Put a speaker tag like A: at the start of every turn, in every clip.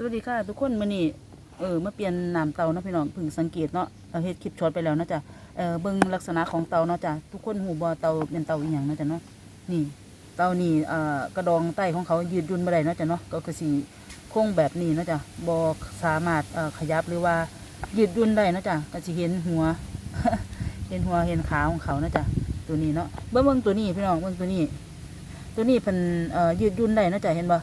A: สวัสดีค่ะทุกคนมื้อนี้เออมาเปลี่ยนน้ำเตาเนาะพี่น้องพิ่งสังเกตเนาะเอาเฮ็ดคลิปช็อตไปแล้วเนาะจ้ะเออเบิ่งลักษณะของเตาเนาะจ้ะทุกคนหูบ่เตาเป็นเตาอีหยังเนาะจ้ะเนาะนี่เตานี่เอ่อกระดองใต้ของเขายืดยุ่นบ่ได้เนาะจ้ะเนาะก็คือสิคงแบบนี้เนาะจ้ะบ่สามารถเอ่อขยับหรือว่ายืดยุ่นได้เนาะจ้ะก็สิเห็นหัว เห็นหัวเห็นขาของเขาเนาะจ้ะตัวนี้เนาะเบิ่งเบิ่งตัวนี้พี่น้องเบิ่งตัวนี้ ตัวนี้เพิ่นเอ่อยืดยุ่นได้เนาะจ้ะเห็นบ่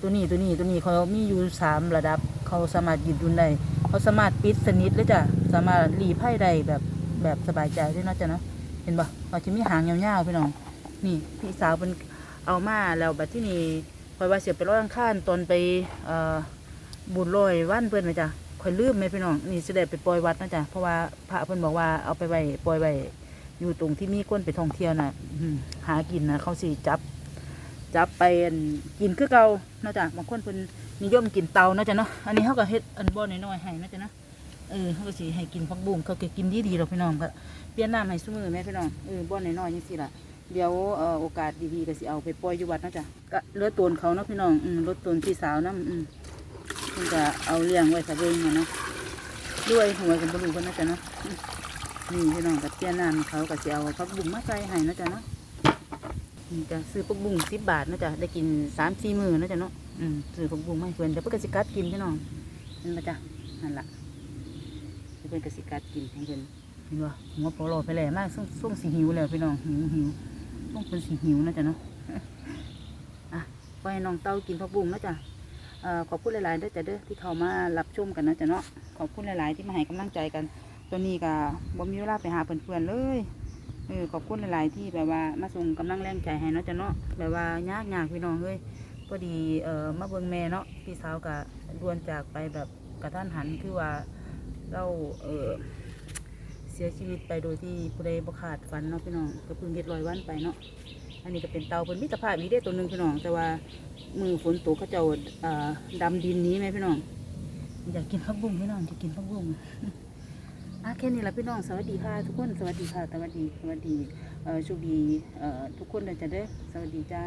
A: ตัวนี้ตัวนี้ตัวนี้เขามีอยู่สามระดับ เขาสามารถยืดยุนได้เขาสามารถปิดสนิทเลยจ้ะสามารถหลีไพ่ได้แบบแบบสบายใจด้วยนะจ้ะเนาะเห็นปะเขาจะมีหางยาวๆพี่น้องนี่พี่สาวเป็นเอามาแล้วแบบที่นี่คอยว่าเสียไปร้อยอังคารตอนไปบุญลอยวันเพื่อนไหมจ้ะคอยลืมไหมพี่น้องนี่เสด็จไปปล่อยวัดนะจ้ะเพราะว่าพระเพื่อนบอกว่าเอาไปไว้ปล่อยไว้อยู่ตรงที่มีคนไปท่องเที่ยวน่ะหากินนะเขาสิจับ จับไปอั่นกินคือเก่าเนาะจ้ะบางคนเพิ่นนิยมกินเตาเนาะจ้ะเนาะอันนี้เขาก็เฮ็ดอันบ่น้อยๆให้เนาะจ้ะเนาะเออเขาก็สิให้กินผักบุ้งเขาก็กินดีๆหรอกพี่น้องก็เปลี่ยนน้ำให้ซุมือแม่พี่น้องเออบ่น้อยๆจังซี่ล่ะเดี๋ยวโอกาสดีๆก็สิเอาไปปล่อยอยู่วัดเนาะจ้ะก็เลือดตนเขาเนาะพี่น้องอืมลดตนพี่สาวนํอืมเพิ่นก็เอาเลี้ยงไว้ซะเบิ่งเนาะด้วยหัวกันบ่รู้เพิ่นเนาะจ้ะเนาะนี่พี่น้องก็เปลี่ยนน้ำเขาก็สิเอาผักบุ้งมาใส่ให้เนาะจ้ะเนาะ นี่จะซื้อผักบุ้งสิบบาทนะจ๊ะได้กินสามสี่มือนะจ๊ะเนาะอืมซื้อผักบุ้งไมาให้เพื่อนเดี๋ยวเพื่อนกสิกัดกินพี่น้องเห็นปะจ๊ะนั่นละเดี๋ยวเพื่อนกสิกัดกินให้เพื่อนเห็นปะหัวปโลไปแล้วมากส่งส่งสีหิวแล้วพี่น้องหิวหิวส่งเป็นสีหิวนะจ๊ะเนาะอะปล่อยให้น้องเต้ากินผักบุ้งนะจ๊ะขอบคุณหลายๆด้อจ้ะเด้อที่เขามารับชมกันนะจ๊ะเนาะขอบคุณหลายๆที่มาให้กำลังใจกัน ตัวนี้ก็บ่มีเวลาไปหาเพื่อนๆเลย เออขอบคุณหลาย ๆ ที่แบบว่ามาส่งกำลังแรงใจให้เนาะจ้ะเนาะแบบว่ายากยากพี่น้องเฮ้ยพอดีเอ่อมาเบิ่งแม่เนาะพี่สาวกะดวนจากไปแบบกระทันหันคือว่าเราเออเสียชีวิตไปโดยที่ผู้ใดบ่ขาดฝันเนาะพี่น้องก็เพิ่งเฮ็ดร้อยวันไปเนาะอันนี้ก็เป็นเตาเพิ่นมิตรภาพอีกได้ตัวหนึ่งพี่น้อง แต่ว่ามือฝนตกเขาเจ้าเอ่อดำดินนี้ไหมพี่น้องอยากกินผักบุ้งพี่น้องอยากกินผักบุ้ง อะแค่นี้ละพี่น้องสวัสดีค่ะทุกคนสวัสดีค่ะสวัสดีสวัสดีเอ่อโชคดีเอ่อทุกคนเลยจะได้สวัสดีจ้า